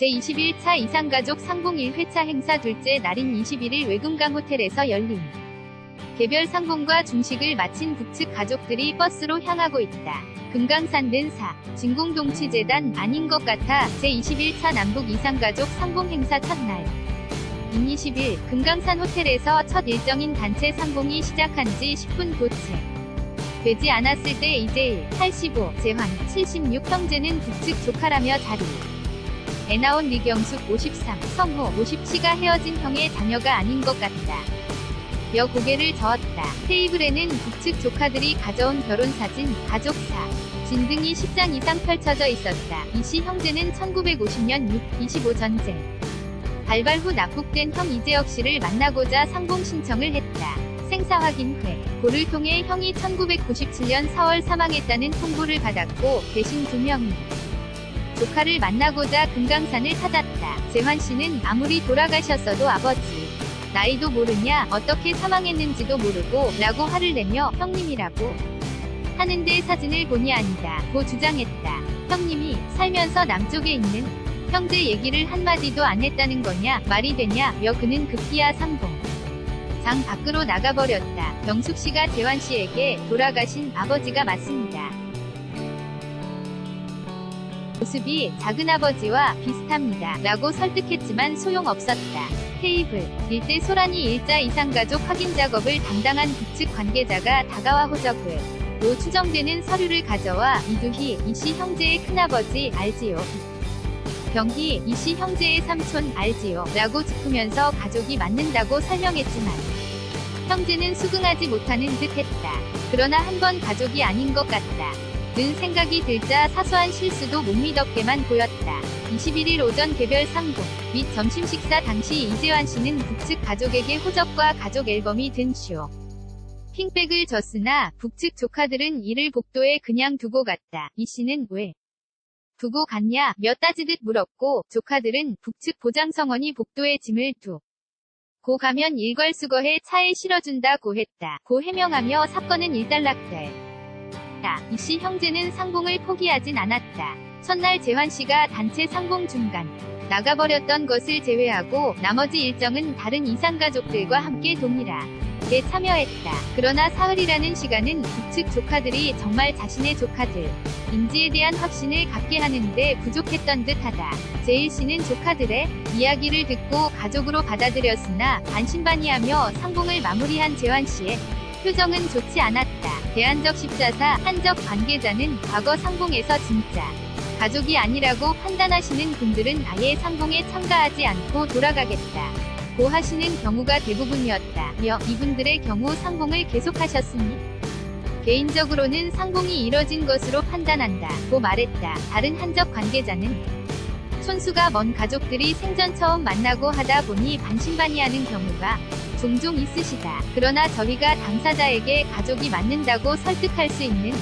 제21차 이상가족 상봉 1회차 행사 둘째 날인 21일 외금강 호텔에서 열린 개별 상봉과 중식을 마친 북측 가족들이 버스로 향하고 있다. 금강산 사 진공동치재단 아닌 것 같아 제21차 남북 이상가족 상봉 행사 첫날. 인 20일 금강산 호텔에서 첫 일정인 단체 상봉이 시작한 지 10분 도체. 되지 않았을 때 이재일 85, 재환 76 형제는 북측 조카라며 자리. 애 나온 리경숙 53, 성호 57가 헤어진 형의 자녀가 아닌 것 같다. 여 고개를 저었다. 테이블에는 북측 조카들이 가져온 결혼 사진, 가족사, 진 등이 10장 이상 펼쳐져 있었다. 이씨 형제는 1950년 6, 25 전쟁. 발발 후 납북된 형 이재혁 씨를 만나고자 상봉 신청을 했다. 생사 확인회. 고를 통해 형이 1997년 4월 사망했다는 통보를 받았고 대신 두 명이 조카를 만나고자 금강산을 찾았다. 재환 씨는 아무리 돌아가셨어도 아버지 나이도 모르냐 어떻게 사망했는지도 모르고 라고 화를 내며 형님이라고 하는데 사진을 보니 아니다 고 주장했다. 형님이 살면서 남쪽에 있는 형제 얘기를 한마디도 안 했다는 거냐 말이 되냐며 그는 급기야 상봉 장 밖으로 나가버렸다. 병숙 씨가 재환 씨에게 돌아가신 아버지가 맞습니다. 모습이 작은아버지와 비슷합니다. 라고 설득했지만 소용없었다. 테이블, 일대 소란이 일자 이상 가족 확인 작업을 담당한 북측 관계자가 다가와 호적을 로 추정되는 서류를 가져와 이두희, 이씨 형제의 큰아버지 알지요. 병희, 이씨 형제의 삼촌 알지요. 라고 짚으면서 가족이 맞는다고 설명했지만 형제는 수긍하지 못하는 듯 했다. 그러나 한 번 가족이 아닌 것 같다. 는 생각이 들자 사소한 실수도 못 믿었게만 보였다. 21일 오전 개별 상봉 및 점심 식사 당시 이재환 씨는 북측 가족에게 호적과 가족 앨범이 든 쇼. 핑백을 줬으나 북측 조카들은 이를 복도에 그냥 두고 갔다. 이 씨는 왜 두고 갔냐 며 따지듯 물었고 조카들은 북측 보장성원이 복도에 짐을 두. 고 가면 일괄 수거해 차에 실어준다고 했다. 고 해명하며 사건은 일단락 될. 이씨 형제는 상봉을 포기하진 않았다. 첫날 재환 씨가 단체 상봉 중간 나가버렸던 것을 제외하고 나머지 일정은 다른 이상 가족들과 함께 동일하게 참여했다. 그러나 사흘이라는 시간은 북측 조카들이 정말 자신의 조카들 인지에 대한 확신을 갖게 하는데 부족했던 듯하다. 제일 씨는 조카들의 이야기를 듣고 가족으로 받아들였으나 반신반의하며 상봉을 마무리한 재환 씨의 표정은 좋지 않았다. 대한적 십자사 한적 관계자는 과거 상봉에서 진짜 가족이 아니라고 판단하시는 분들은 아예 상봉에 참가하지 않고 돌아가겠다. 고 하시는 경우가 대부분이었다. 며 이분들의 경우 상봉을 계속하셨으니 개인적으로는 상봉이 이뤄진 것으로 판단한다. 고 말했다. 다른 한적 관계자는 손수가 먼 가족들이 생전 처음 만나고 하다 보니 반신반의하는 경우가 종종 있으시다. 그러나 저희가 당사자에게 가족이 맞는다고 설득할 수 있는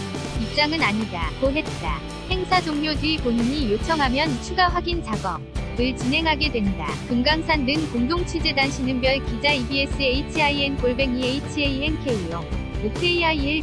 입장은 아니다. 고 했다. 행사 종료 뒤 본인이 요청하면 추가 확인 작업 을 진행하게 된다. 금강산 는 공동 취재단 신은별 기자 EBS HIN 골뱅이 HANKO OKIL